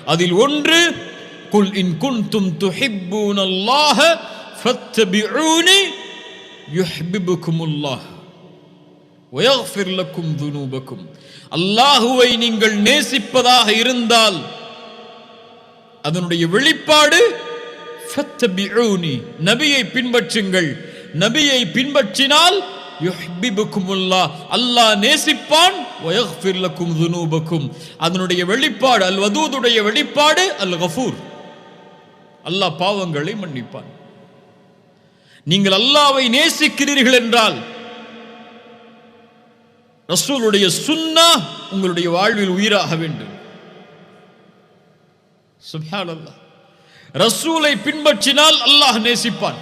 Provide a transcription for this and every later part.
அதில் ஒன்று குல் இன் குன்தும் துஹிப்பூன் அல்லாஹ ஃபத்தபிஊனி யுஹ்பிபுக்குமுல்லாஹ் ويغفر لكم ذنوبكم அல்லாஹுவை நீங்கள் நேசிப்பதாக இருந்தால் அதனுடைய வெளிப்பாடு ஃபத்தபிஊனி நபியை பின்பற்றுங்கள் நபியை பின்பற்றினால் யுஹ்பிபுக்குமுல்லாஹ் அல்லாஹ் நேசிப்பான் வயக்ஃபிர் துனூபக்கும். அதனுடைய வெளிப்பாடு அல் வதூதுடைய வெளிப்பாடு அல் கஃபூர். அல்லாஹ் பாவங்களை மன்னிப்பான். நீங்கள் அல்லாவை நேசிக்கிறீர்கள் என்றால் ரசூலுடைய சுன்னா உங்களுடைய வாழ்வில் உயிராக வேண்டும். சுப்ஹானல்லாஹ். ரசூலை பின்பற்றினால் அல்லாஹ் நேசிப்பான்.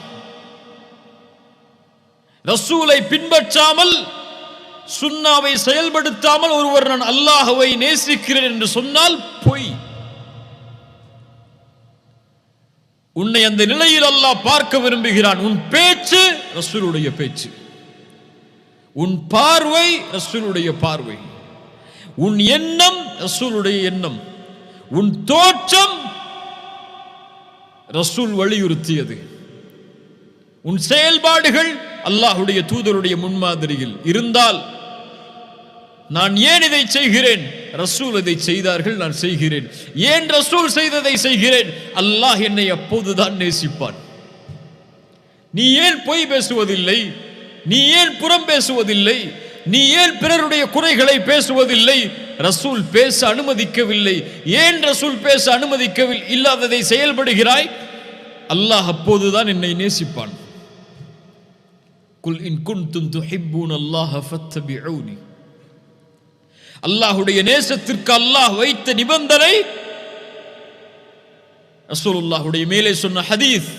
ரசூலை பின்பற்றாமல் சுன்னாவை செயல்படுத்தாமல் ஒருவர் நான் அல்லாஹுவை நேசிக்கிறேன் என்று சொன்னால் பொய். உன்னை அந்த நிலையில் அல்லாஹ் பார்க்க விரும்புகிறான். உன் பேச்சு ரசூலுடைய பேச்சு. உன் பார்வை ரசூலுடைய பார்வை. உன் எண்ணம் ரசூலுடைய எண்ணம். உன் தோற்றம் ரசூல் வலியுறுத்தியது. உன் செயல்பாடுகள் அல்லாஹுடைய தூதருடைய முன்மாதிரியில் இருந்தால் நான் ஏன் இதை செய்கிறேன்? ரசூல் இதை செய்தார்கள் நான் செய்கிறேன். ஏன் ரசூல் செய்ததை செய்கிறேன்? அல்லாஹ் என்னை அப்போதுதான் நேசிப்பான். நீ ஏன் பொய் பேசுவதில்லை? நீ ஏன் புறம் பேசுவதில்லை? நீ ஏன் பிறருடைய குறைகளை பேசுவதில்லை? ரசூல் பேச அனுமதிக்கவில்லை. ஏன் ரசூல் பேச அனுமதிக்கவில்லை இல்லாததை செயல்படுகிறாய்? அல்லாஹ் அப்போதுதான் என்னை நேசிப்பான். குல் இன் குன்தும் துஹிப்பூன் அல்லாஹ் ஃபத்தபிஊனி. அல்லாஹ்வுடைய நேசத்திற்கு அல்லாஹ் வைத்த நிபந்தனை ரசூலுல்லாஹ்வுடைய மேலே சொன்ன ஹதீஸ்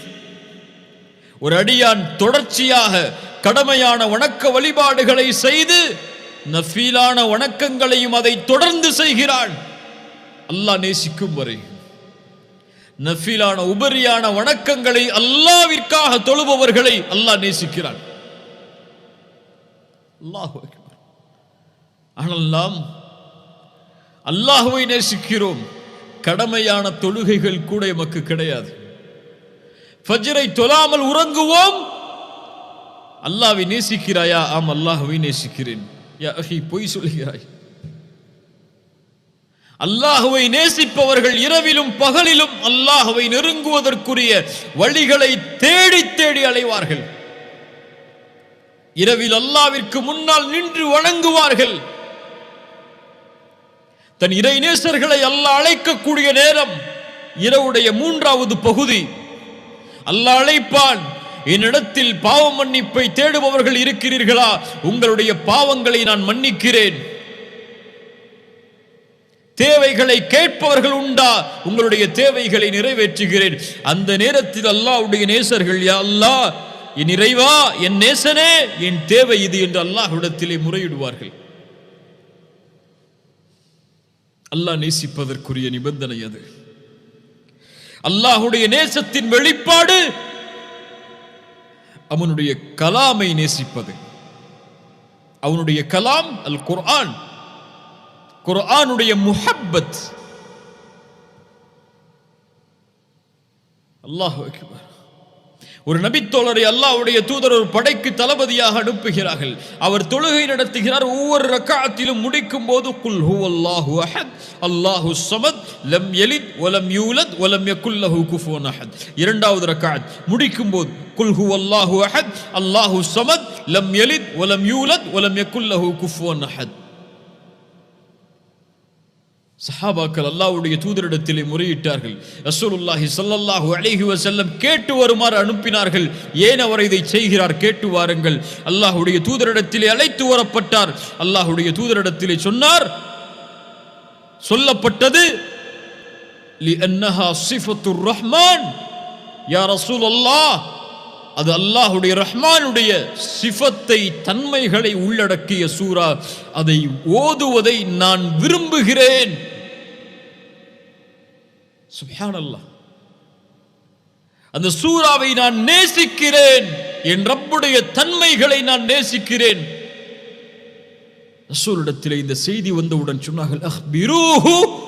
ஒரு அடியான் தொடர்ச்சியாக கடமையான வணக்க வழிபாடுகளை செய்து நஃபீலான வணக்கங்களையும் அதை தொடர்ந்து செய்கிறான். அல்லாஹ் நேசிக்கும் வரை. நஃபீலான உபரியான வணக்கங்களை அல்லாவிற்காக தொழுபவர்களை அல்லாஹ் நேசிக்கிறான். அல்லாஹ் ஆனால் நாம் அல்லாஹுவை நேசிக்கிறோம். கடமையான தொழுகைகள் கூட எமக்கு கிடையாது. ஃபஜ்ரை தொழாமல் உறங்குவோம். அல்லாஹ்வை நேசிக்கிறாயா? ஆம் அல்லாஹுவை நேசிக்கிறேன். யா அஹி பொய் சொல்கிறாய் அல்லாஹுவை நேசிப்பவர்கள் இரவிலும் பகலிலும் அல்லாஹுவை நெருங்குவதற்குரிய வழிகளை தேடி தேடி அலைவார்கள். இரவில் அல்லாவிற்கு முன்னால் நின்று வணங்குவார்கள். தன் இறை நேசர்களை அல்லாஹ் அழைக்கக்கூடிய நேரம் இரவுடைய மூன்றாவது பகுதி. அல்லாஹ் அழைப்பான் என்னிடத்தில் பாவ மன்னிப்பை தேடுபவர்கள் இருக்கிறீர்களா? உங்களுடைய பாவங்களை நான் மன்னிக்கிறேன். தேவைகளை கேட்பவர்கள் உண்டா? உங்களுடைய தேவைகளை நிறைவேற்றுகிறேன். அந்த நேரத்தில் அல்லாவுடைய நேசர்கள் யா அல்லாஹ் என் இறைவா என் நேசனே என் தேவை இது என்று அல்லாஹ்விடத்திலே முறையிடுவார்கள். அல்லாஹ் நேசிப்பதற்குரிய நிபந்தனை அது. அல்லாஹுடைய நேசத்தின் வெளிப்பாடு அவனுடைய கலாமை நேசிப்பது. அவனுடைய கலாம் அல் குர்ஆன். குர்ஆனுடைய முஹப்பத். அல்லாஹ் அக்பர். ஒரு நபித்தோழரை அல்லாவுடைய தூதர் ஒரு படைக்கு தளபதியாக அனுப்புகிறார்கள். அவர் தொழுகை நடத்துகிறார். ஒவ்வொரு ரக்காத்திலும் முடிக்கும் போது குல் ஹு அல்லாஹு அஹத் அல்லாஹு சமத் லம் எலித் ஒலம் யூலத் ஒலம் யக்குல்லஹு குஃபோன் அஹத். இரண்டாவது ரக்காத் முடிக்கும் போது குல் ஹு அல்லாஹு அஹத் அல்லாஹு சமத் லம் எலித் ஒலம் யூலத் ஒலம் யக்குல்லஹு குஃபோன் அஹத். சஹாபாக்கள் அல்லாவுடைய தூதரிடத்திலே முறையிட்டார்கள். ரசூலுல்லாஹி சல்லல்லாஹு அலைஹி வசல்லம் கேட்டு வருமாறு அனுப்பினார்கள். ஏன் அவர் இதை செய்கிறார்? கேட்டு வாருங்கள். அல்லாஹ்வுடைய தூதரிடத்திலே அழைத்து வரப்பட்டார். அல்லாஹுடைய தூதரிடத்திலே சொன்னார் சொல்லப்பட்டது லிஅன்னஹா சிஃபத்துர் ரஹ்மான். யா ரசூலல்லாஹ் அது அல்லாஹுடைய ரஹ்மானுடைய சிஃபத்தை தன்மைகளை உள்ளடக்கிய சூரா அதை ஓதுவதை நான் விரும்புகிறேன். சுப்ஹானல்லாஹ். அந்த சூறாவை நான் நேசிக்கிறேன் என் ரப்புடைய தன்மைகளை நான் நேசிக்கிறேன். ரசூலிடத்தில் இந்த செய்தி வந்தவுடன் சொன்னார்கள் அஹ்பிரூஹு.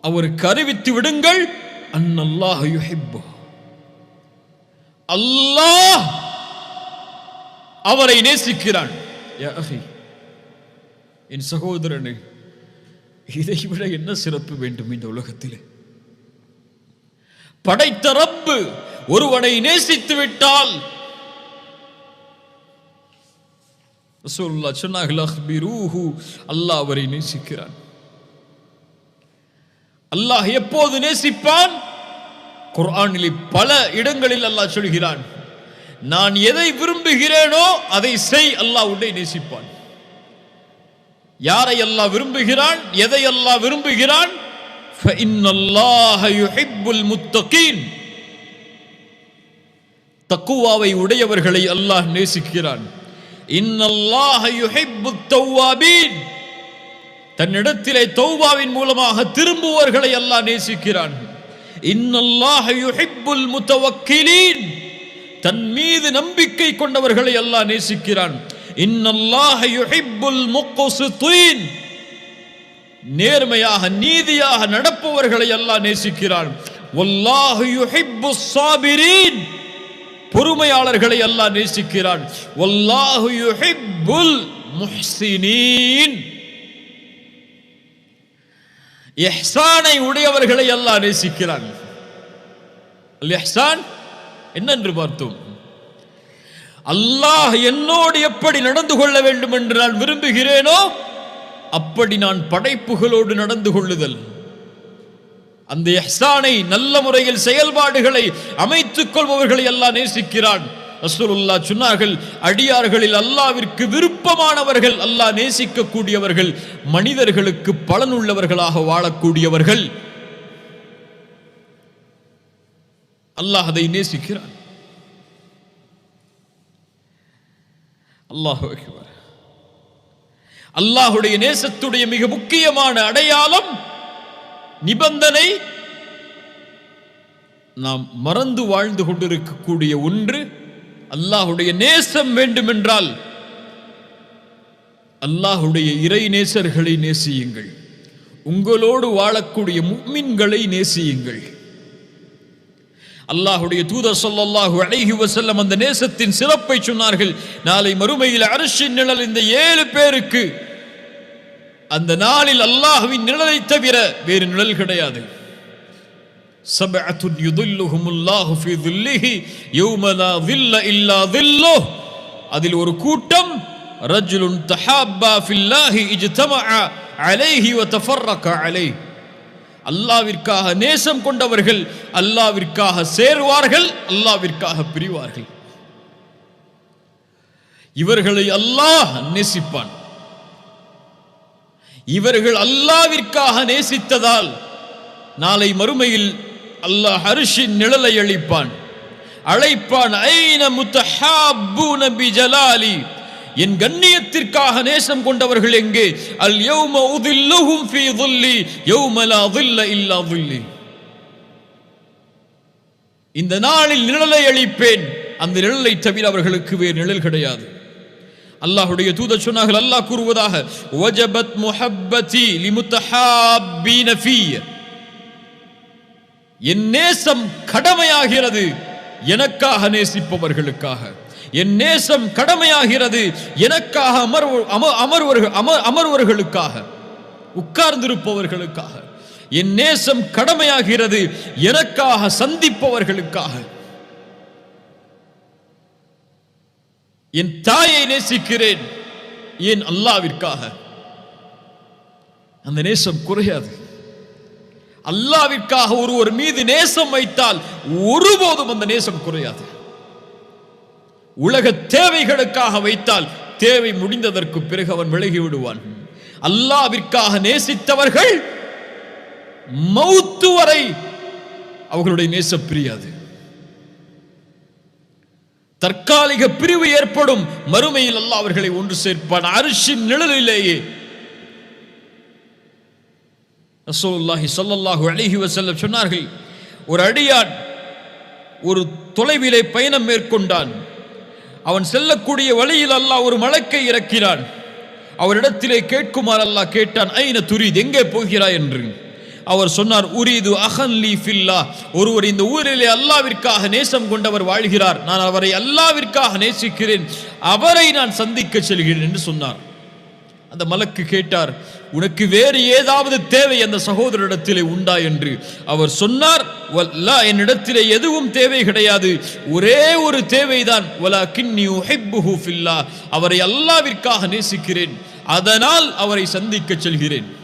அவருக்கு அறிவித்து விடுங்கள் அன்னல்லாஹ் யுஹிப்பு. அல்லாஹ் அவரை நேசிக்கிறான். என் சகோதரனே இதை விட என்ன சிறப்பு வேண்டும் இந்த உலகத்திலே? படைத்த ரப்பு ஒருவனை நேசித்து விட்டால் சொன்னார்கள் அல்லாஹ் அவரை நேசிக்கிறான். அல்லாஹ் எப்போது நேசிப்பான்? குர்ஆனிலே பல இடங்களில் அல்லாஹ் சொல்கிறான் நான் எதை விரும்புகிறேனோ அதை செய் அல்லாஹ் உன்னை நேசிப்பான். யாரை அல்லாஹ் விரும்புகிறான் எதை அல்லாஹ் விரும்புகிறான் தக்குவாவை உடையவர்களை அல்லாஹ் நேசிக்கிறான். தன்னிடத்திலே தௌவாவின் மூலமாக திரும்புவர்களை அல்லாஹ் நேசிக்கிறான். தன் மீது நம்பிக்கை கொண்டவர்களை அல்லாஹ் நேசிக்கிறான். நேர்மையாக நீதியாக நடப்பவர்களை எல்லாம் நேசிக்கிறான். சாபிரீன். பொறுமையாளர்களை எல்லாம் நேசிக்கிறான். வல்லாஹு உடையவர்களை எல்லாம் நேசிக்கிறான். என்னென்று பார்த்தோம். அல்லாஹ் என்னோடு எப்படி நடந்து கொள்ள வேண்டும் என்று நான் விரும்புகிறேனோ அப்படி நான் படைப்புகளோடு நடந்து கொள்ளுதல். அந்த எஹ்சானை நல்ல முறையில் செயல்பாடுகளை அமைத்துக் கொள்பவர்களை அல்லாஹ் நேசிக்கிறான். ரசூலுல்லா சொன்னார்கள் அடியார்களில் அல்லாவிற்கு விருப்பமானவர்கள் அல்லாஹ் நேசிக்கக்கூடியவர்கள் மனிதர்களுக்கு பலனுள்ளவர்களாக வாழக்கூடியவர்கள். அல்லாஹ் அதை நேசிக்கிறான். அல்லாஹ் அல்லாஹுடைய நேசத்துடைய மிக முக்கியமான அடையாளம் நிபந்தனை நாம் மறந்து வாழ்ந்து கொண்டிருக்கக்கூடிய ஒன்று அல்லாஹுடைய நேசம் வேண்டுமென்றால் அல்லாஹுடைய இறை நேசர்களை நேசியுங்கள். உங்களோடு வாழக்கூடிய முக்மின்களை நேசியுங்கள். அல்லாஹுடைய தூதர் சொல்லல்லாஹு அழகி வசல்லம் அந்த நேசத்தின் சிறப்பை சொன்னார்கள். நாளை மறுமையில் அரசின் நிழல் இந்த ஏழு பேருக்கு அந்த நாளில் அல்லாஹுவின் நிழலை தவிர வேறு நிழல் கிடையாது. சபஅத்துன் யுதுல்லுஹுமுல்லாஹு ஃபீ துல்லிஹி யௌம வில்ல தில்ல இல்லா தில்லோ. அதில் ஒரு கூட்டம் ரஜுலுன் தஹாப்பா ஃபில்லாஹி இஜ்தமஅ அலைஹி வ தஃபர்ரக அலைஹி. அல்லாவிற்காக நேசம் கொண்டவர்கள் அல்லாவிற்காக சேருவார்கள் அல்லாவிற்காக பிரிவார்கள். இவர்களை அல்லாஹ் நேசிப்பான். இவர்கள் அல்லாவிற்காக நேசித்ததால் நாளை மறுமையில் அல்லாஹ் அரிஷின் நிழலை அழிப்பான். அழைப்பான் ஐன முத்தஹு நபி ஜலாலி என் கண்ணியத்திற்காக நேசம் கொண்டவர்கள் எங்கே? அல் யௌம உதில்லுஹும் ஃபீ துல்லி யௌம துல்ல இல்லா துல்லி. இந்த நாளில் நிழலை அளிப்பேன். அந்த நிழலை தவிர அவர்களுக்கு வேறு நிழல் கிடையாது. அல்லாஹுடைய தூத சொன்னார்கள் அல்லாஹ் கூறுவதாக வஜபத் முஹப்பதி லிமுத்தஹாபீன ஃபீய என் நேசம் கடமையாகிறது எனக்காக நேசிப்பவர்களுக்காக. என் நேசம் கடமையாகிறது. எனக்காக அமர்வு அமர்வர்கள் அமர் அமர்வர்களுக்காக உட்கார்ந்திருப்பவர்களுக்காக. என் நேசம் கடமையாகிறது. எனக்காக சந்திப்பவர்களுக்காக. என் தாயை நேசிக்கிறேன். ஏன் அல்லாவிற்காக. அந்த நேசம் குறையாது. அல்லாவிற்காக ஒருவர் மீது நேசம் வைத்தால் ஒருபோதும் அந்த நேசம் குறையாது. உலக தேவைகளுக்காக வைத்தால் தேவை முடிந்ததற்கு பிறகு அவன் விலகி விடுவான். அல்லாவிற்காக நேசித்தவர்கள் மௌத்து வரை அவர்களுடைய நேசம் பிரியாது. தற்காலிக பிரிவு ஏற்படும் மறுமையில் அல்ல அவர்களை ஒன்று சேர்ப்பான். அரிசின் நிழலிலேயே ரசூலுல்லாஹி ஸல்லல்லாஹு சொன்னார்கள் ஒரு அடியான் ஒரு தொலைவிலே பயணம் மேற்கொண்டான். அவன் செல்லக்கூடிய வழியில் அல்லாஹ் ஒரு மலக்கை இறக்கிறான். அவரிடத்திலே கேட்குமாறு அல்லாஹ் கேட்டான் ஐன துரித் எங்கே போகிறாய்? என்று. அவர் சொன்னார் உரிது அகன் லீ ஃபில்லா. ஒருவர் இந்த ஊரிலே அல்லாவிற்காக நேசம் கொண்டவர் வாழ்கிறார். நான் அவரை அல்லாவிற்காக நேசிக்கிறேன். அவரை நான் சந்திக்க செல்கிறேன் என்று சொன்னார். அந்த மலக்கு கேட்டார் உனக்கு வேறு ஏதாவது தேவை அந்த சகோதரிடத்திலே உண்டா? என்று. அவர் சொன்னார் "வல்லா, என்னிடத்திலே எதுவும் தேவை கிடையாது. ஒரே ஒரு தேவைதான். வலாக்கின்னி உஹிப்புஹு ஃபில்லா. அவரை அல்லாவிற்காக நேசிக்கிறேன். அதனால் அவரை சந்திக்க செல்கிறேன்.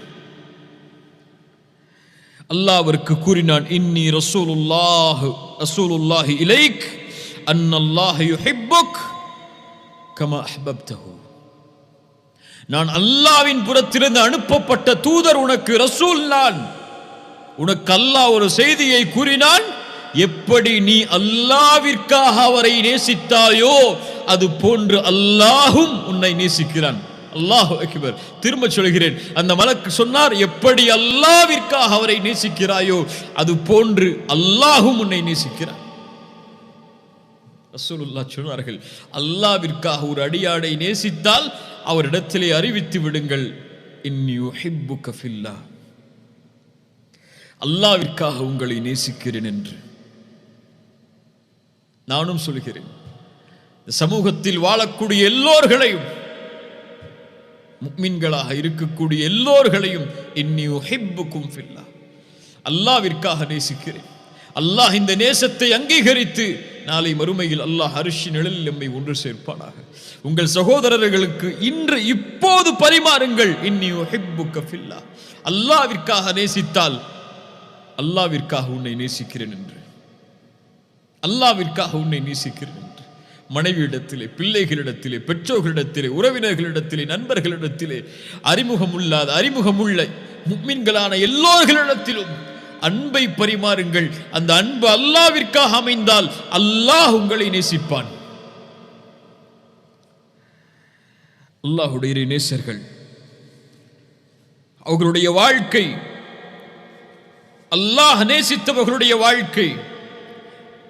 அல்லாஹ் அவருக்கு கூறினான் இன்னி ரசூலுல்லாஹ் ரசூலுல்லாஹி இலைக் அன்னல்லாஹ் யுஹிப்புக் கமா அஹ்பப்தஹு. நான் அல்லாவின் புறத்திலிருந்து அனுப்பப்பட்ட தூதர் உனக்கு ரசூல் நான். உனக்கு அல்லாஹ் ஒரு செய்தியை கூறினான் எப்படி நீ அல்லாவிற்காக அவரை நேசித்தாயோ அது போன்று அல்லாஹும் உன்னை நேசிக்கிறான். அல்லாஹ் அக்பர். திரும்ப சொல்கிறேன் அந்த மலக்கு சொன்னார் எப்படி அல்லாவிற்காக அவரை நேசிக்கிறாயோ அது போன்று அல்லாஹும் உன்னை நேசிக்கிறான். ரசூலுல்லா சொன்னார்கள் அல்லாவிற்காக ஒரு அடியாடை நேசித்தால் அவரிடத்திலே அறிவித்து விடுங்கள். இன்யூ உஹிப்புக அல்லாவிற்காக உங்களை நேசிக்கிறேன் என்று. நானும் சொல்கிறேன். இந்த சமூகத்தில் வாழக்கூடிய எல்லோர்களையும் முக்மின்களாக இருக்கக்கூடிய எல்லோர்களையும் இன்னி உஹிப்புக்கும் ஃபில்லா. அல்லாவிற்காக நேசிக்கிறேன். அல்லாஹ் இந்த நேசத்தை அங்கீகரித்து நாளை மறுமையில் அல்லாஹ் அரிசி நிழலில் எம்மை ஒன்று சேர்ப்பானாக. உங்கள் சகோதரர்களுக்கு இன்று இப்போது பரிமாறுங்கள். இன்னி உஹிப்புக்க ஃபில்லா. அல்லாவிற்காக நேசித்தால் அல்லாவிற்காக உன்னை நேசிக்கிறேன் என்று. அல்லாவிற்காக உன்னை நேசிக்கிறேன் என்று. மனைவியிடத்திலே பிள்ளைகளிடத்திலே பெற்றோர்களிடத்திலே உறவினர்களிடத்திலே நண்பர்களிடத்திலே அறிமுகம் இல்லாத அறிமுகம் உள்ள முக்மின்களான எல்லோர்களிடத்திலும் அன்பை பரிமாறுங்கள். அந்த அன்பு அல்லாவிற்காக அமைந்தால் அல்லாஹ் உங்களை நேசிப்பான். அல்லாஹுடைய நேசர்கள் அவர்களுடைய வாழ்க்கை அல்லாஹ் நேசித்தவர்களுடைய வாழ்க்கை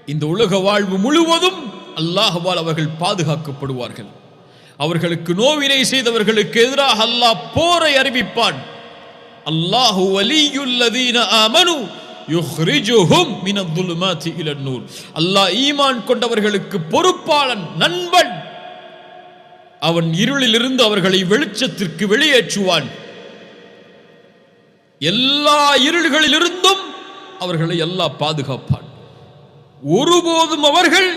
இந்த உலக வாழ்வு முழுவதும் அல்லாஹவால் அவர்கள் பாதுகாக்கப்படுவார்கள். அவர்களுக்கு நோவினை செய்தவர்களுக்கு எதிராக அல்லாஹ் போரை அறிவிப்பான். அல்லாஹு வலியுல்லதீன ஆமனு யுஹ்ரிஜுஹும் மினத்துலுமாத்தி இலன் அல்லாஹ் ஈமான் கொண்டவர்களுக்கு பொறுப்பாளன் நண்பன். அவன் இருளிலிருந்து அவர்களை வெளிச்சத்திற்கு வெளியேற்றுவான். எல்லா இருள்களிலிருந்தும் அவர்களை அல்லாஹ் பாதுகாப்பான். ஒருபோதும் அவர்கள்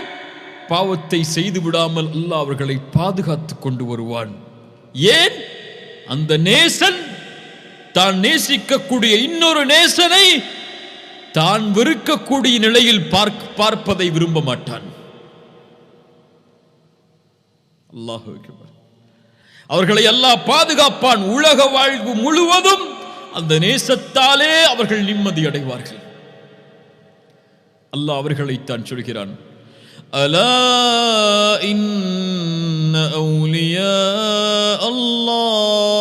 பாவத்தை செய்து விடாமல் அல்லாஹ் அவர்களை பாதுகாத்துக் கொண்டு வருவான். ஏன்? அந்த நேசன் தான் நேசிக்கக்கூடிய இன்னொரு நேசனை தான் வெறுக்கக்கூடிய நிலையில் பார்க்க பார்ப்பதை விரும்ப மாட்டான். அவர்களை அல்லாஹ் பாதுகாப்பான் உலக வாழ்வு முழுவதும் அந்த நேசத்தாலே அவர்கள் நிம்மதி அடைவார்கள். அல்லாஹ் அவர்களைத்தான் சொல்கிறான் அலா இன்ன அவுலியா அல்லாஹ்?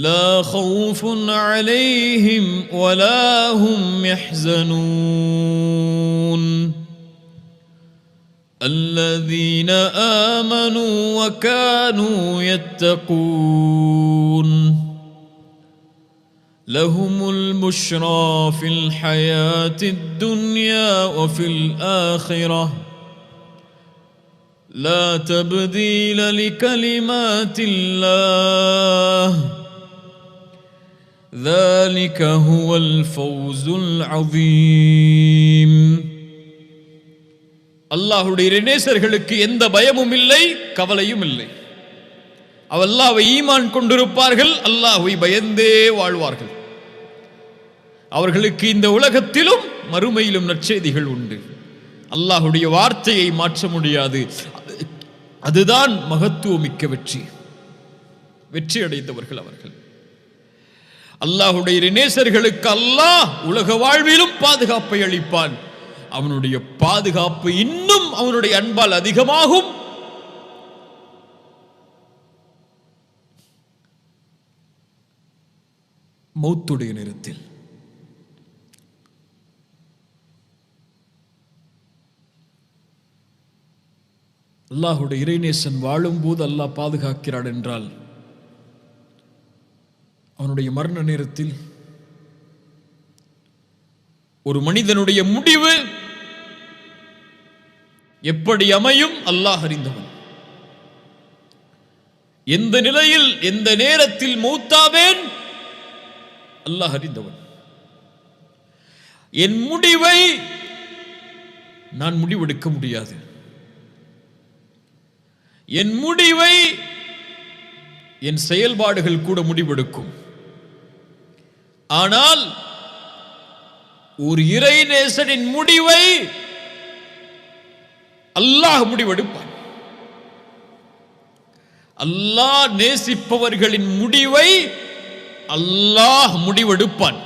لا خوف عليهم ولا هم يحزنون. الذين آمنوا وكانوا يتقون. لهم البشرى في الحياة الدنيا وفي الآخرة. لا تبديل لكلمات الله. ذلك هو الفوز العظيم அல்லாஹுடைய நேசர்களுக்கு எந்த பயமும் இல்லை கவலையும் இல்லை அவல்லாவை ஈமான் கொண்டிருப்பார்கள் அல்லாஹ்வை பயந்தே வாழ்வார்கள் அவர்களுக்கு இந்த உலகத்திலும் மறுமையிலும் நற்செய்திகள் உண்டு அல்லாஹுடைய வார்த்தையை மாற்ற முடியாது அதுதான் மகத்துவமிக்க வெற்றி வெற்றி அடைந்தவர்கள் அவர்கள் அல்லாஹுடைய நேசர்களுக்கு அல்லாஹ் உலக வாழ்விலும் பாதுகாப்பை அளிப்பான். அவனுடைய பாதுகாப்பு இன்னும் அவனுடைய அன்பால் அதிகமாகும். மௌத்துடைய நேரத்தில். அல்லாஹுடைய இறைநேசன் வாழும்போது அல்லாஹ் பாதுகாக்கிறான் என்றால் அவனுடைய மரண நேரத்தில் ஒரு மனிதனுடைய முடிவு எப்படி அமையும்? அல்லாஹ் அறிந்தவன். எந்த நிலையில் எந்த நேரத்தில் மூத்தாவேன்? அல்லாஹ் அறிந்தவன். என் முடிவை நான் முடிவெடுக்க முடியாது. என் முடிவை என் செயல்பாடுகள் கூட முடிவெடுக்கும். ஆனால் ஒரு இறை நேசனின் முடிவை அல்லாஹ் முடிவெடுப்பான். அல்லாஹ் நேசிப்பவர்களின் முடிவை அல்லாஹ் முடிவெடுப்பான்.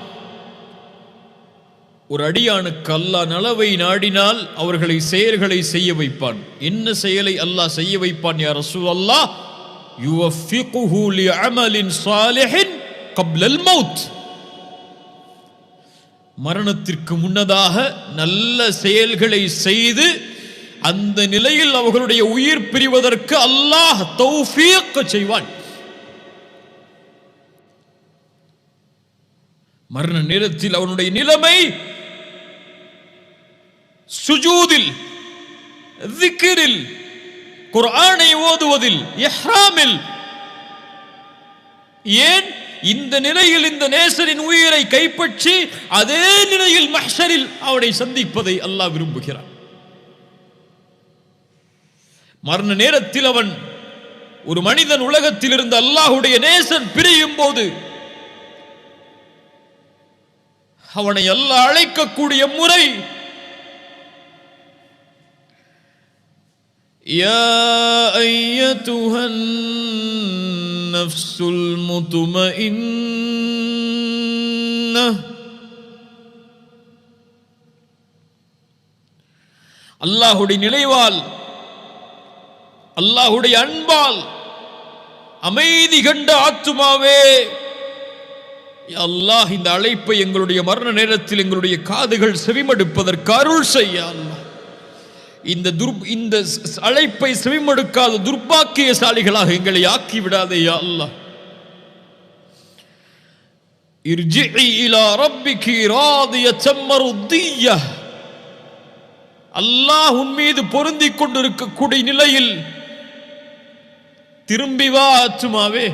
ஒரு அடியானுக்கு அல்லாஹ் நலவை நாடினால் அவர்களை செயல்களை செய்ய வைப்பான். என்ன செயலை அல்லாஹ் செய்ய வைப்பான் யார் ரசூல் அல்லாஹ் யுவஃபிகுஹு லிஅமலின் சாலிஹின் கப்லல் மௌத். மரணத்திற்கு முன்னதாக நல்ல செயல்களை செய்து அந்த நிலையில் அவர்களுடைய உயிர் பிரிவதற்கு அல்லாஹ் தௌஃபீக்க செய்வான். மரண நேரத்தில் அவனுடைய நிலைமை சுஜூதில் திக்கிரில் குர்ஆனை ஓதுவதில் எஹ்ராமில் ஏன்? இந்த நிலையில் இந்த நேசரின் உயிரை கைப்பற்றி அதே நிலையில் மஹ்ஷரில் அவனை சந்திப்பதை அல்லாஹ் விரும்புகிறான் மரண நேரத்தில் அவன் ஒரு மனிதன் உலகத்தில் இருந்து அல்லாஹுடைய நேசன் பிரியும் போது அவனை அல்லாஹ் அழைக்கக்கூடிய முறை يا أيتها النفس المطمئنة அல்லாஹுடைய நினைவால் அல்லாஹுடைய அன்பால் அமைதி கண்ட ஆத்துமாவே யா அல்லாஹ் இந்த அழைப்பை எங்களுடைய மரண நேரத்தில் எங்களுடைய காதுகள் செவிமடுப்பதற்கு அருள் செய்ய அல்லாஹ் இந்த துர் இந்த அழைப்பை செவிமடுக்காத துர்பாக்கியசாலிகளாக எங்களை ஆக்கி விடாதே யா அல்லாஹ். அல்லாஹ் உன் மீது பொருந்தி கொண்டிருக்கக்கூடிய நிலையில் திரும்பி வா அச்சுமாவே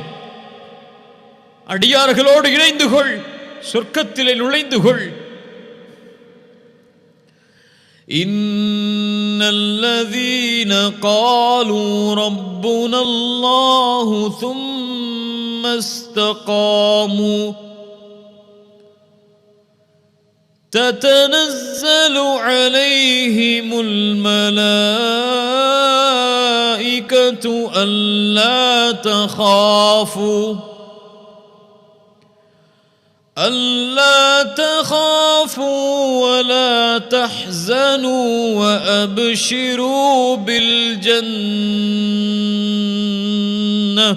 அடியார்களோடு இணைந்து கொள் சொர்க்கத்திலே நுழைந்து கொள். إن الذين قالوا ربنا الله ثم استقاموا تتنزل عليهم الملائكة ألا تخافوا ألا تخافوا ولا تحزنوا وأبشروا بالجنة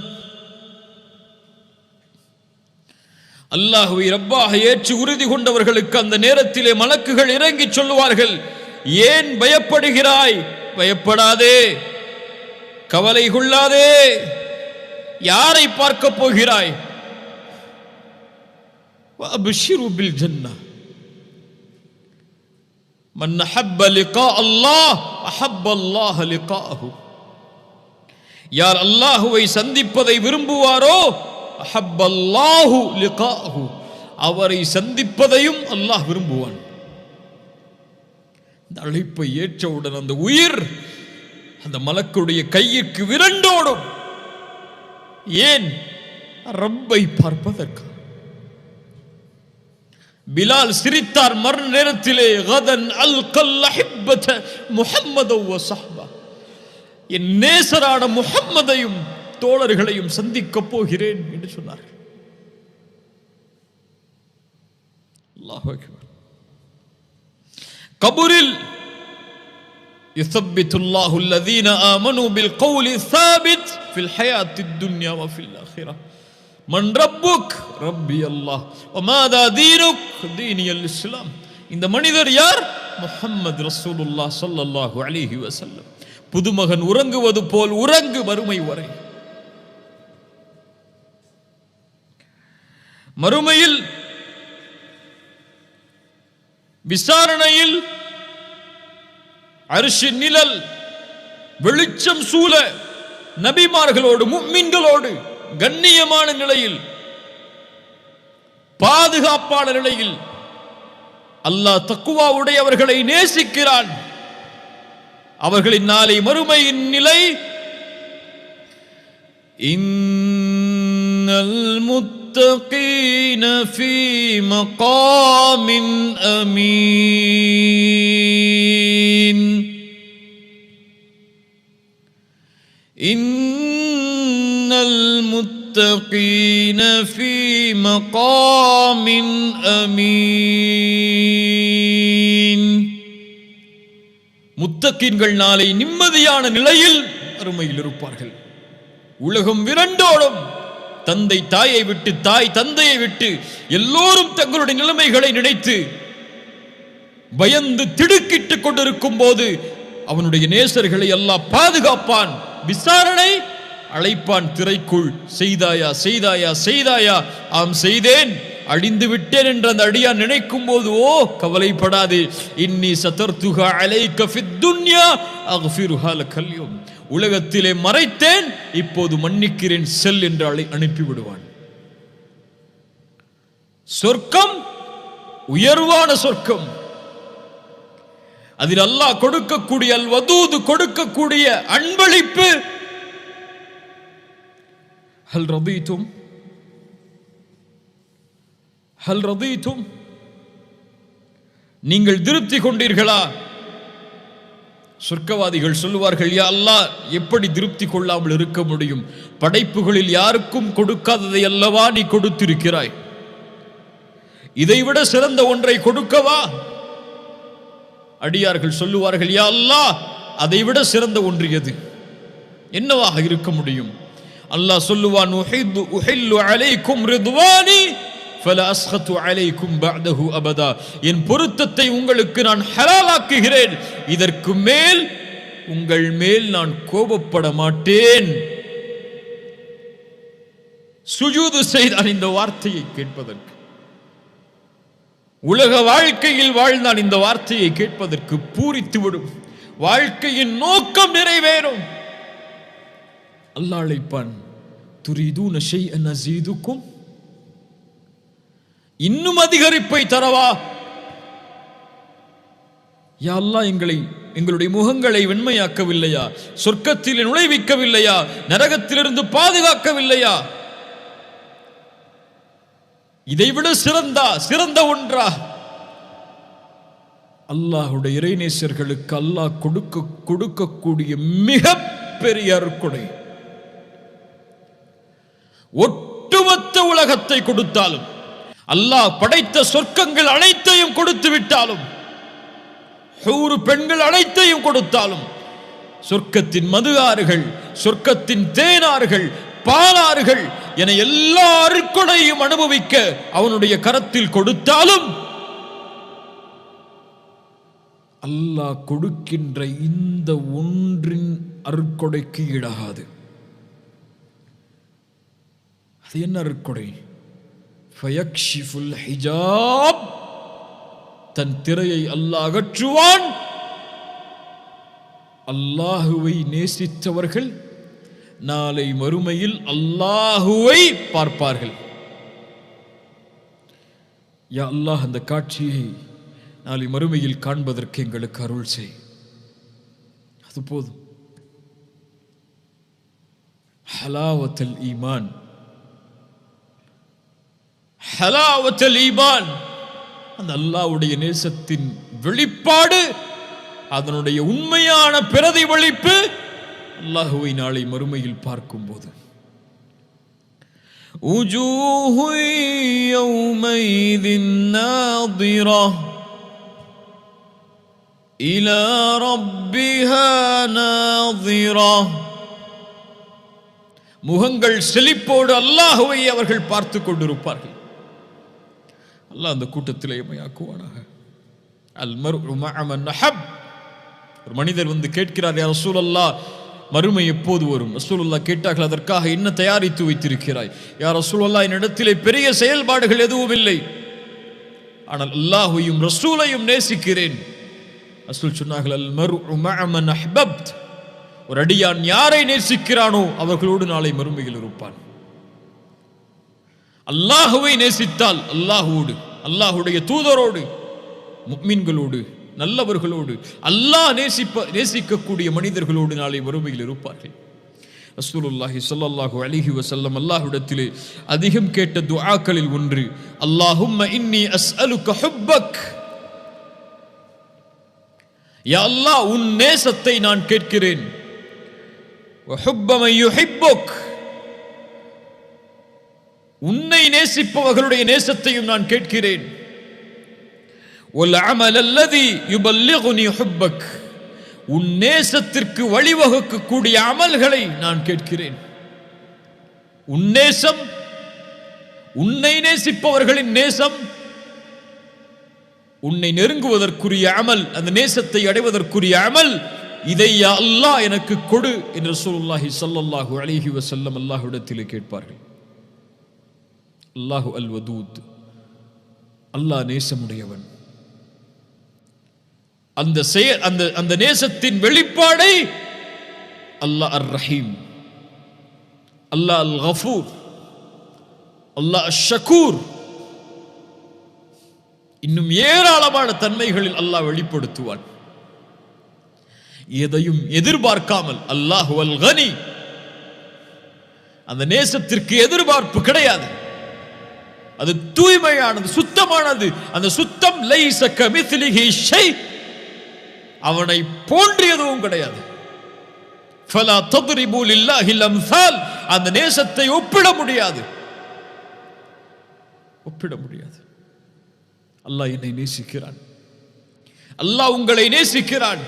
அல்லாஹுவை ரப்பாக ஏற்று உறுதி கொண்டவர்களுக்கு அந்த நேரத்திலே மலக்குகள் இறங்கி சொல்லுவார்கள் ஏன் பயப்படுகிறாய் பயப்படாதே கவலை கொள்ளாதே யாரை பார்க்க போகிறாய் وأبشروا بالجنة من أحب لقاء الله أحب الله لقاءه யார் அல்லாஹுவை சந்திப்பதை விரும்புவாரோ அஹப்ப அல்லாஹு லிகாஹு அவரை சந்திப்பதையும் அல்லாஹ் விரும்புவான் இந்த அழைப்பை ஏற்றவுடன் அந்த உயிர் அந்த மலக்குடைய கையிற்கு விரண்டோடும் ஏன் ரப்பை பார்ப்பதற்கு பிலால் சிரித்தார் மரண நேரத்திலே கதன் அல் கல்லஹிப்பத முஹம்மது வசஹ்பா என் நேசரான முஹம்மதையும் தோழர்களையும் சந்திக்கப் போகிறேன் என்று சொன்னார்கள் அல்லாஹ் அக்பர் கபூரில் يثبت الله الذين آمنوا بالقول الثابت في الحياة الدنيا وفي الآخرة மன் ரப்புக் ரப்பி அல்லாஹ் ஒமாதா தீனுக் தீனியல் இஸ்லாம் இந்த மனிதர் யார்? முஹம்மது ரசூலுல்லா சொல்லல்லாஹு அலிஹி வசல்லம் புதுமகன் உறங்குவது போல் உறங்கு வறுமை வரை. மறுமையில் விசாரணையில் அரிசி நிழல் வெளிச்சம் சூழ நபிமார்களோடு மும்மின்களோடு கண்ணியமான நிலையில் பாதுகாப்பான நிலையில் அல்லாஹ் தக்குவா உடையவர்களை நேசிக்கிறான். அவர்களின் நாளை மறுமையின் நிலை இன்னல் முத்தகீன ஃபீ மகாமின் அமீன். இன் المتقين في مقام أمين முத்தக்கின்கள் நாளை நிம்மதியான நிலையில் அருமையில் இருப்பார்கள் உலகம் விரண்டோடும் தந்தை தாயை விட்டு தாய் தந்தையை விட்டு எல்லோரும் தங்களுடைய நிலைமைகளை நினைத்து பயந்து திடுக்கிட்டுக் கொண்டிருக்கும் போது அவனுடைய நேசர்களை எல்லாம் பாதுகாப்பான் விசாரணை அழைப்பான் திரைக்குள் செய்தாயா செய்தாயா செய்தாயா ஆம் செய்தேன். அழிந்து விட்டேன் என்று அந்த அடியான் நினைக்கும் போது ஓ கவலைப்படாதே. இன்னி சதர்துகா அலைக்க ஃபித் துன்யா அக்ஃபிருஹா உலகத்திலே மறைத்தேன் இப்போது மன்னிக்கிறேன் செல் என்று அழை அனுப்பி விடுவான் சொர்க்கம் உயர்வான சொர்க்கம். அதில் அல்லாஹ் கொடுக்கக்கூடிய அல் வதூது கொடுக்கக்கூடிய அன்பளிப்பு ஹல் رضيتم؟ ஹல் ரதீத்தும் நீங்கள் திருப்தி கொண்டீர்களா? சொர்க்கவாதிகள் சொல்லுவார்கள் யா அல்லா எப்படி திருப்தி கொள்ளாமல் இருக்க முடியும்? படைப்புகளில் யாருக்கும் கொடுக்காததை அல்லவா நீ கொடுத்திருக்கிறாய்? இதைவிட சிறந்த ஒன்றை கொடுக்கவா? அடியார்கள் சொல்லுவார்கள் யா அல்லா அதைவிட சிறந்த ஒன்று எது? என்னவாக இருக்க முடியும்? அல்லாஹ் சொல்லுவான் உஹித்து உஹில்லு அலைக்கும் ரிதுவானி ஃபல அஸ்ஹத்து அலைக்கும் பஅதஹு அபதா. என் பொருத்தத்தை உங்களுக்கு நான் ஹலாலாக்குகிறேன். இதற்கு மேல் உங்கள் மேல் நான் கோபப்பட மாட்டேன். சுஜூது செய்தான் இந்த வார்த்தையை கேட்பதற்கு உலக வாழ்க்கையில் வாழ்ந்தான் இந்த வார்த்தையை கேட்பதற்கு பூரித்து விடும். வாழ்க்கையின் நோக்கம் நிறைவேறும். அல்லாஹ் அழைப்பான் துரிதூன ஷைஅன் அஸீதுக்கும் இன்னும் அதிகரிப்பை தரவா. யா அல்லாஹ் எங்களை எங்களுடைய முகங்களை வெண்மையாக்கவில்லையா? சொர்க்கத்தில் நுழைவிக்கவில்லையா? நரகத்திலிருந்து பாதுகாக்கவில்லையா? இதைவிட சிறந்தா சிறந்த ஒன்றா? அல்லாஹுடைய இறைநேசர்களுக்கு அல்லாஹ் கொடுக்க கொடுக்கக்கூடிய மிகப்பெரிய அருக்குடை ஒட்டுமொத்த உலகத்தை கொடுத்தாலும் அல்லாஹ் படைத்த சொர்க்கங்கள் அனைத்தையும் கொடுத்து விட்டாலும் ஹூறு பெண்கள் அனைத்தையும் கொடுத்தாலும் சொர்க்கத்தின் மது ஆறுகள் சொர்க்கத்தின் தேனாறுகள் பாலாறுகள் என எல்லா அருக்கொடையும் அனுபவிக்க அவனுடைய கரத்தில் கொடுத்தாலும் அல்லாஹ் கொடுக்கின்ற இந்த ஒன்றின் அருக்கொடைக்கு ஈடாகாது. அது என்ன அருக்கொடை ஃபயக்ஷிஃபுல் ஹிஜாப். தன் திரையை அல்லாஹ் அகற்றுவான். அல்லாஹுவை நேசித்தவர்கள் நாளை மறுமையில் அல்லாஹுவை பார்ப்பார்கள். யா அல்லாஹ் அந்த காட்சியை நாளை மறுமையில் காண்பதற்கு எங்களுக்கு அருள் செய். அது போதும். ஹலாவத்தல் ஈமான். ஹலாவத்தல் ஈமான் அந்த அல்லாஹ்வுடைய நேசத்தின் வெளிப்பாடு அதனுடைய உண்மையான பிரதிபலிப்பு அல்லாஹுவை நாளை மறுமையில் பார்க்கும்போது وجوه يومئذ ناظرة إلى ربها ناظرة முகங்கள் செழிப்போடு அல்லாஹுவை அவர்கள் பார்த்து கொண்டிருப்பார்கள் அல்ல அந்த கூட்டத்தில் எமையாக்குவானாக அல் மரு நஹப் ஒரு மனிதர் வந்து கேட்கிறார் யார் ரசூலல்லாஹ் மறுமை எப்போது வரும்? ரசூலுல்லா கேட்டார்கள் அதற்காக என்ன தயாரித்து வைத்திருக்கிறாய்? யார் ரசூலுல்லா என்னிடத்திலே பெரிய செயல்பாடுகள் எதுவும் இல்லை. ஆனால் அல்லாஹையும் ரசூலையும் நேசிக்கிறேன். ரசூல் சொன்னார்கள் அல் மர்உ ஒரு அடியான் யாரை நேசிக்கிறானோ அவர்களோடு நாளை மறுமையில் இருப்பான். அல்லாஹுவை நேசித்தால் அல்லாஹுவோடு அல்லாஹுடைய தூதரோடு முக்மீன்களோடு நல்லவர்களோடு அல்லாஹ் நேசிப்ப நேசிக்கக்கூடிய மனிதர்களோடு நாளை வறுமையில் இருப்பார்கள். ரசூலுல்லாஹி சொல்லல்லாஹு அலிஹி வசல்லம் அல்லாஹுடத்திலே அதிகம் கேட்ட துஆக்களில் ஒன்று அல்லாஹும் இன்னி அஸ் அஸ்அலுக்க ஹுப்பக். யா அல்லாஹ் உன் நேசத்தை நான் கேட்கிறேன். ஹுப்பமை யுஹிப்புக் உன்னை நேசிப்பவர்களுடைய நேசத்தையும் நான் கேட்கிறேன். உன் நேசத்திற்கு வழிவகுக்கக்கூடிய அமல்களை நான் கேட்கிறேன். உன் நேசம் உன்னை நேசிப்பவர்களின் நேசம் உன்னை நெருங்குவதற்குரிய அமல் அந்த நேசத்தை அடைவதற்குரிய அமல் இதை அல்லாஹ் எனக்கு கொடு என்று சூழ்நாஹி சல்லல்லாஹு அலிஹி வசல்லம் அல்லாஹுடத்தில் கேட்பார்கள். அல்லாஹு அல் வதூத் அல்லாஹ் நேசமுடையவன். அந்த செய அந்த அந்த நேசத்தின் வெளிப்பாடை அல்லாஹ் அர் ரஹீம் அல்லாஹ் அல் கஃபூர் அல்லாஹ் ஷக்கூர் இன்னும் ஏராளமான தன்மைகளில் அல்லாஹ் வெளிப்படுத்துவான். எதையும் எதிர்பார்க்காமல் அல்லாஹ் அல் கனி அந்த நேசத்திற்கு எதிர்பார்ப்பு கிடையாது. அது தூய்மையானது சுத்தமானது. அந்த சுத்தம் லைச கமித்லிஹி ஷை. அவனை போன்று எதுவும் கிடையாது. ஃபலா தத்ரிபு அந்த நேசத்தை ஒப்பிட முடியாது. ஒப்பிட முடியாது. அல்லாஹ் என்னை நேசிக்கிறான். அல்லாஹ் உங்களை நேசிக்கிறான்.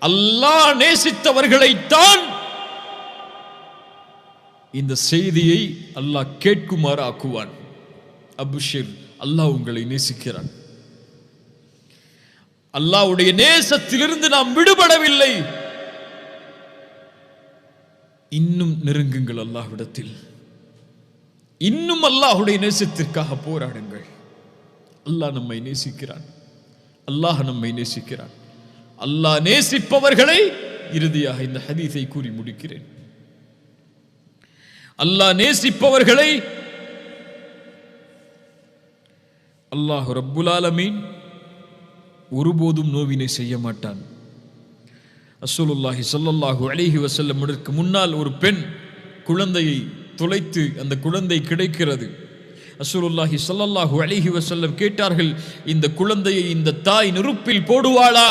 அல்லாஹ் நேசித்தவர்களைத்தான் இந்த செய்தியை அல்லாஹ் கேட்குமாறு ஆக்குவான் அபுஷிர் அல்லாஹ் உங்களை நேசிக்கிறான். அல்லாஹ்வுடைய நேசத்திலிருந்து நாம் விடுபடவில்லை. இன்னும் நெருங்குங்கள் அல்லாஹ்விடத்தில். இன்னும் அல்லாஹுடைய நேசத்திற்காக போராடுங்கள். அல்லாஹ் நம்மை நேசிக்கிறான். அல்லாஹ் நம்மை நேசிக்கிறான். அல்லாஹ் நேசிப்பவர்களை இறுதியாக இந்த ஹதீஸை கூறி முடிக்கிறேன். அல்லாஹ் நேசிப்பவர்களை அல்லாஹ் ரப்புலாலமீன் ஒருபோதும் நோவினை செய்ய மாட்டான். ரசூலுல்லாஹி ஸல்லல்லாஹு அலைஹி வஸல்லம் முன்னால் ஒரு பெண் குழந்தையை துளைத்து அந்த குழந்தை கிடைக்கிறது. அசூலுல்லாஹி ஸல்லல்லாஹு அலைஹி வசல்லம் கேட்டார்கள் இந்த குழந்தையை இந்த தாய் நெருப்பில் போடுவாளா?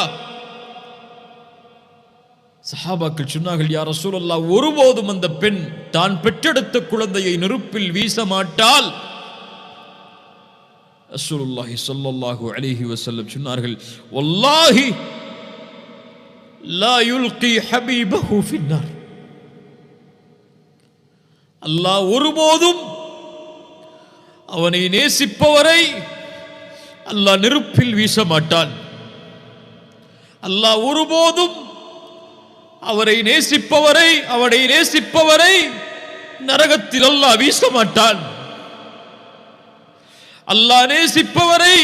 சஹாபாக்கள் சொன்னார்கள் யார் ரசூலுல்லாஹ் ஒருபோதும் அந்த பெண் தான் பெற்றெடுத்த குழந்தையை நெருப்பில் வீச மாட்டாள். ரசூலுல்லாஹி சொல்லல்லாஹு அலிஹி வசல்லம் சொன்னார்கள் ஒல்லாஹி லா யுல்கி ஹபீபஹு ஃபின்னார். அல்லாஹ் ஒருபோதும் அவனை நேசிப்பவரை அல்லாஹ் நெருப்பில் வீச மாட்டான். அல்லாஹ் ஒருபோதும் அவரை நேசிப்பவரை அவரை நேசிப்பவரை நரகத்தில் அல்லாஹ் வீச மாட்டான். அல்லாஹ் நேசிப்பவரை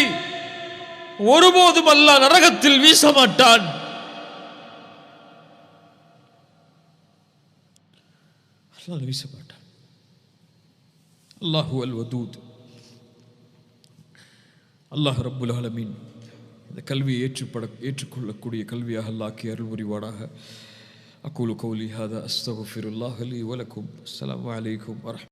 ஒருபோதும் அல்லாஹ் நரகத்தில் வீச மாட்டான். அல்லாஹ் வீச மாட்டான். அல்லாஹு அல் வதூத். அல்லாஹ் ரப்புல் ஆலமீன். இந்த கல்வியை ஏற்றுப்பட ஏற்றுக்கொள்ளக்கூடிய கல்வியாக அல்லாக்கி அருள் أقول قولي هذا أستغفر الله لي ولكم. السلام عليكم ورحمة